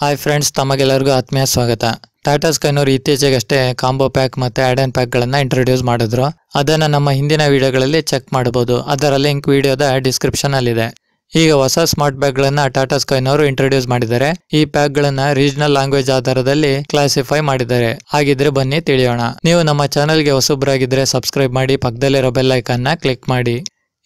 Hi friends ತಮಗೆಲ್ಲರಿಗೂ ಆತ್ಮೀಯ ಸ್ವಾಗತ. ಟಾಟಾ ಸ್ಕೈನವರು ಇತ್ತೀಚೆಗಷ್ಟೇ ಕಾಂಬೋ ಪ್ಯಾಕ್ ಮತ್ತೆ ಆ್ಯಡ್ ಆ್ಯಂಡ್ ಪ್ಯಾಕ್ಗಳನ್ನು ಇಂಟ್ರೊಡ್ಯೂಸ್ ಮಾಡಿದ್ರು. ಅದನ್ನು ನಮ್ಮ ಹಿಂದಿನ ವಿಡಿಯೋಗಳಲ್ಲಿ ಚೆಕ್ ಮಾಡಬಹುದು. ಅದರ ಲಿಂಕ್ ವಿಡಿಯೋದ ಡಿಸ್ಕ್ರಿಪ್ಷನಲ್ಲಿದೆ ಈಗ ಹೊಸ ಸ್ಮಾರ್ಟ್ ಬ್ಯಾಗ್ಗಳನ್ನು ಟಾಟಾ ಸ್ಕೈನವರು ಇಂಟ್ರೊಡ್ಯೂಸ್ ಮಾಡಿದ್ದಾರೆ. ಈ ಪ್ಯಾಕ್ಗಳನ್ನು ರೀಜನಲ್ ಲ್ಯಾಂಗ್ವೇಜ್ ಆಧಾರದಲ್ಲಿ ಕ್ಲಾಸಿಫೈ ಮಾಡಿದ್ದಾರೆ. ಹಾಗಿದ್ರೆ ಬನ್ನಿ ತಿಳಿಯೋಣ. ನೀವು ನಮ್ಮ ಚಾನಲ್ಗೆ ಹೊಸಬ್ರಾಗಿದ್ದರೆ ಸಬ್ಸ್ಕ್ರೈಬ್ ಮಾಡಿ, ಪಕ್ಕದಲ್ಲಿರೋ ಬೆಲ್ ಐಕನ್ನ ಕ್ಲಿಕ್ ಮಾಡಿ.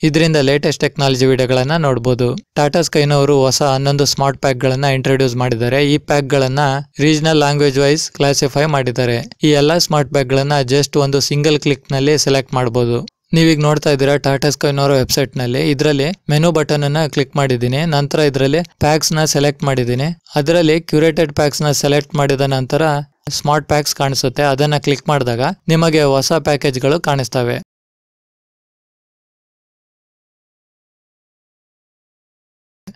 ಇದರಿಂದ ಲೇಟೆಸ್ಟ್ ಟೆಕ್ನಾಲಜಿ ವಿಡಿಯೋಗಳನ್ನು ನೋಡಬಹುದು ಟಾಟಾ ಸ್ಕೈನವರು ಹೊಸ ಹನ್ನೊಂದು ಸ್ಮಾರ್ಟ್ ಪ್ಯಾಕ್ ಗಳನ್ನ ಇಂಟ್ರೊಡ್ಯೂಸ್ ಮಾಡಿದ್ದಾರೆ. ಈ ಪ್ಯಾಕ್ಗಳನ್ನು ರೀಜನಲ್ ಲ್ಯಾಂಗ್ವೇಜ್ ವೈಸ್ ಕ್ಲಾಸಿಫೈ ಮಾಡಿದ್ದಾರೆ. ಈ ಎಲ್ಲ ಸ್ಮಾರ್ಟ್ ಪ್ಯಾಕ್ ಗಳನ್ನ ಜಸ್ಟ್ ಒಂದು ಸಿಂಗಲ್ ಕ್ಲಿಕ್ನಲ್ಲಿ ಸೆಲೆಕ್ಟ್ ಮಾಡಬಹುದು ನೀವೀಗ ನೋಡ್ತಾ ಇದ್ದೀರಾ ಟಾಟಾ ಸ್ಕೈನವರ ವೆಬ್ಸೈಟ್ನಲ್ಲಿ. ಇದರಲ್ಲಿ ಮೆನು ಬಟನ್ ಅನ್ನ ಕ್ಲಿಕ್ ಮಾಡಿದ್ದೀನಿ. ನಂತರ ಇದರಲ್ಲಿ ಪ್ಯಾಕ್ಸ್ನ ಸೆಲೆಕ್ಟ್ ಮಾಡಿದ್ದೀನಿ. ಅದರಲ್ಲಿ ಕ್ಯೂರೇಟೆಡ್ ಪ್ಯಾಕ್ಸ್ನ ಸೆಲೆಕ್ಟ್ ಮಾಡಿದ ನಂತರ ಸ್ಮಾರ್ಟ್ ಪ್ಯಾಕ್ಸ್ ಕಾಣಿಸುತ್ತೆ. ಅದನ್ನ ಕ್ಲಿಕ್ ಮಾಡಿದಾಗ ನಿಮಗೆ ಹೊಸ ಪ್ಯಾಕೇಜ್ಗಳು ಕಾಣಿಸ್ತವೆ.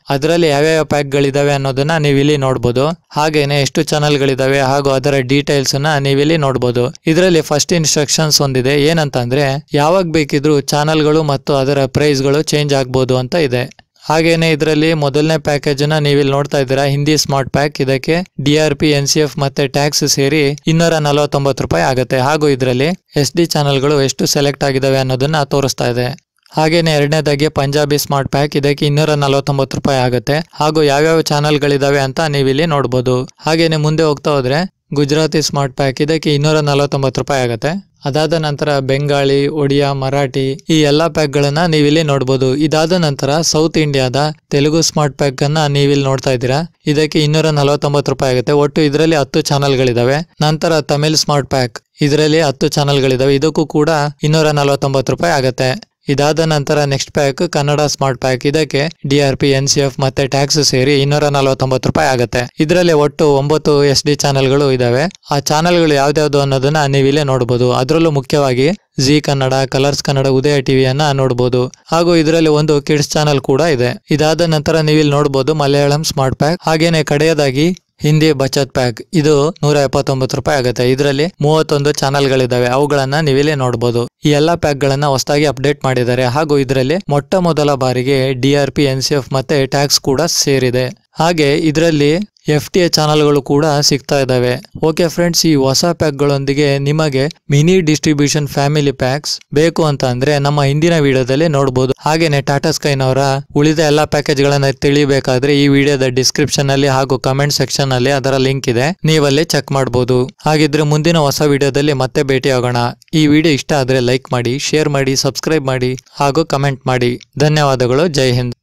ಅದರಲ್ಲಿ ಯಾವ್ಯಾವ ಪ್ಯಾಕ್ಗಳಿದ್ದಾವೆ ಅನ್ನೋದನ್ನ ನೀವಿಲ್ಲಿ ನೋಡ್ಬೋದು. ಹಾಗೇನೆ ಎಷ್ಟು ಚಾನಲ್ಗಳಿದ್ದಾವೆ ಹಾಗೂ ಅದರ ಡೀಟೇಲ್ಸ್ನ ನೀವಿಲ್ಲಿ ನೋಡ್ಬೋದು. ಇದರಲ್ಲಿ ಫಸ್ಟ್ ಇನ್ಸ್ಟ್ರಕ್ಷನ್ಸ್ ಒಂದಿದೆ. ಏನಂತಂದ್ರೆ, ಯಾವಾಗ ಬೇಕಿದ್ರೂ ಚಾನಲ್ಗಳು ಮತ್ತು ಅದರ ಪ್ರೈಸ್ಗಳು ಚೇಂಜ್ ಆಗ್ಬೋದು ಅಂತ ಇದೆ. ಹಾಗೇನೆ ಇದರಲ್ಲಿ ಮೊದಲನೇ ಪ್ಯಾಕೇಜ್ನ ನೀವಿಲ್ಲಿ ನೋಡ್ತಾ ಇದ್ದೀರಾ, ಹಿಂದಿ ಸ್ಮಾರ್ಟ್ ಪ್ಯಾಕ್, ಇದಕ್ಕೆ D R P N C F ಮತ್ತೆ ಟ್ಯಾಕ್ಸ್ ಸೇರಿ ಇನ್ನೂರ ನಲವತ್ತೊಂಬತ್ತು ರೂಪಾಯಿ ಆಗುತ್ತೆ. ಹಾಗೂ ಇದರಲ್ಲಿ ಎಸ್ ಡಿ ಚಾನಲ್ಗಳು ಎಷ್ಟು ಸೆಲೆಕ್ಟ್ ಆಗಿದಾವೆ ಅನ್ನೋದನ್ನ ತೋರಿಸ್ತಾ ಇದೆ. ಹಾಗೇನೆ ಎರಡನೇದಾಗಿ ಪಂಜಾಬಿ ಸ್ಮಾರ್ಟ್ ಪ್ಯಾಕ್, ಇದಕ್ಕೆ ಇನ್ನೂರ ನಲವತ್ತೊಂಬತ್ತು ರೂಪಾಯಿ ಆಗುತ್ತೆ. ಹಾಗೂ ಯಾವ್ಯಾವ ಚಾನಲ್ಗಳಿದಾವೆ ಅಂತ ನೀವಿಲ್ಲಿ ನೋಡ್ಬೋದು. ಹಾಗೇನೆ ಮುಂದೆ ಹೋಗ್ತಾ ಹೋದ್ರೆ, ಗುಜರಾತಿ ಸ್ಮಾರ್ಟ್ ಪ್ಯಾಕ್, ಇದಕ್ಕೆ ಇನ್ನೂರ ನಲವತ್ತೊಂಬತ್ತು ರೂಪಾಯಿ ಆಗುತ್ತೆ. ಅದಾದ ನಂತರ ಬೆಂಗಾಳಿ, ಒಡಿಯಾ, ಮರಾಠಿ, ಈ ಎಲ್ಲಾ ಪ್ಯಾಕ್ ಗಳನ್ನ ನೀವಿಲ್ಲಿ ನೋಡಬಹುದು ಇದಾದ ನಂತರ ಸೌತ್ ಇಂಡಿಯಾದ ತೆಲುಗು ಸ್ಮಾರ್ಟ್ ಪ್ಯಾಕ್ ಅನ್ನ ನೀವಿಲ್ಲಿ ನೋಡ್ತಾ ಇದ್ದೀರಾ? ಇದಕ್ಕೆ ಇನ್ನೂರ ನಲವತ್ತೊಂಬತ್ತು ರೂಪಾಯಿ ಆಗುತ್ತೆ. ಒಟ್ಟು ಇದರಲ್ಲಿ ಹತ್ತು ಚಾನಲ್ಗಳಿದಾವೆ. ನಂತರ ತಮಿಳ್ ಸ್ಮಾರ್ಟ್ ಪ್ಯಾಕ್, ಇದರಲ್ಲಿ ಹತ್ತು ಚಾನಲ್ಗಳಿದಾವೆ. ಇದಕ್ಕೂ ಕೂಡ ಇನ್ನೂರ ನಲವತ್ತೊಂಬತ್ತು ರೂಪಾಯಿ ಆಗುತ್ತೆ. ಇದಾದ ನಂತರ next pack Kannada smart pack. ಇದಕ್ಕೆ D R P, N C F ಮತ್ತೆ ಟ್ಯಾಕ್ಸ್ ಸೇರಿ ಇನ್ನೂರ ನಲವತ್ತೊಂಬತ್ತು ರೂಪಾಯಿ ಆಗುತ್ತೆ. ಇದರಲ್ಲಿ ಒಟ್ಟು ಒಂಬತ್ತು ಎಸ್ ಡಿ ಚಾನೆಲ್ಗಳು ಇದಾವೆ. ಆ ಚಾನೆಲ್ಗಳು ಯಾವ್ದ್ಯಾವ್ದು ಅನ್ನೋದನ್ನ ನೀವಿಲ್ಲೇ ನೋಡಬಹುದು ಅದರಲ್ಲೂ ಮುಖ್ಯವಾಗಿ ಜಿ ಕನ್ನಡ, ಕಲರ್ಸ್ ಕನ್ನಡ, ಉದಯ ಟಿವಿಯನ್ನ ನೋಡಬಹುದು ಹಾಗೂ ಇದರಲ್ಲಿ ಒಂದು ಕಿಡ್ಸ್ ಚಾನೆಲ್ ಕೂಡ ಇದೆ. ಇದಾದ ನಂತರ ನೀವಿಲ್ಲಿ ನೋಡಬಹುದು ಮಲಯಾಳಂ ಸ್ಮಾರ್ಟ್ ಪ್ಯಾಕ್. ಹಾಗೇನೆ ಕಡೆಯದಾಗಿ ಹಿಂದಿ ಬಚತ್ ಪ್ಯಾಕ್. ಇದು ನೂರ ಎಪ್ಪತ್ತೊಂಬತ್ತು ರೂಪಾಯಿ ಆಗುತ್ತೆ. ಇದರಲ್ಲಿ ಮೂವತ್ತೊಂದು ಚಾನಲ್ಗಳಿದಾವೆ. ಅವುಗಳನ್ನ ನೀವಿಲ್ಲಿ ನೋಡಬಹುದು ಈ ಎಲ್ಲಾ ಪ್ಯಾಕ್ ಗಳನ್ನ ಹೊಸದಾಗಿ ಅಪ್ಡೇಟ್ ಮಾಡಿದ್ದಾರೆ. ಹಾಗೂ ಇದರಲ್ಲಿ ಮೊಟ್ಟ ಮೊದಲ ಬಾರಿಗೆ ಡಿ ಆರ್ ಪಿ, ಎನ್ ಮತ್ತೆ ಟ್ಯಾಕ್ಸ್ ಕೂಡ ಸೇರಿದೆ. ಹಾಗೆ ಇದರಲ್ಲಿ ಎಫ್ ಟಿ ಎ ಚಾನಲ್ಗಳು ಕೂಡ ಸಿಗ್ತಾ ಇದಾವೆ ಓಕೆ ಫ್ರೆಂಡ್ಸ್ ಈ ಹೊಸ ಪ್ಯಾಕ್ಗಳೊಂದಿಗೆ ನಿಮಗೆ ಮಿನಿ ಡಿಸ್ಟ್ರಿಬ್ಯೂಷನ್ ಫ್ಯಾಮಿಲಿ ಪ್ಯಾಕ್ಸ್ ಬೇಕು ಅಂತ ಅಂದ್ರೆ ನಮ್ಮ ಹಿಂದಿನ ವಿಡಿಯೋದಲ್ಲಿ ನೋಡಬಹುದು ಹಾಗೇನೆ ಟಾಟಾ ಸ್ಕೈನವರ ಉಳಿದ ಎಲ್ಲಾ ಪ್ಯಾಕೇಜ್ ಗಳನ್ನ ತಿಳಿಬೇಕಾದ್ರೆ ಈ ವಿಡಿಯೋದ ಡಿಸ್ಕ್ರಿಪ್ಷನ್ ಅಲ್ಲಿ ಹಾಗೂ ಕಮೆಂಟ್ ಸೆಕ್ಷನ್ ಅಲ್ಲಿ ಅದರ ಲಿಂಕ್ ಇದೆ. ನೀವಲ್ಲಿ ಚೆಕ್ ಮಾಡಬಹುದು ಹಾಗಿದ್ರೆ ಮುಂದಿನ ಹೊಸ ವಿಡಿಯೋದಲ್ಲಿ ಮತ್ತೆ ಭೇಟಿ ಆಗೋಣ ಈ ವಿಡಿಯೋ ಇಷ್ಟ ಆದ್ರೆ ಲೈಕ್ ಮಾಡಿ ಶೇರ್ ಮಾಡಿ ಸಬ್ಸ್ಕ್ರೈಬ್ ಮಾಡಿ ಹಾಗೂ ಕಮೆಂಟ್ ಮಾಡಿ. ಧನ್ಯವಾದಗಳು. ಜೈ ಹಿಂದ್.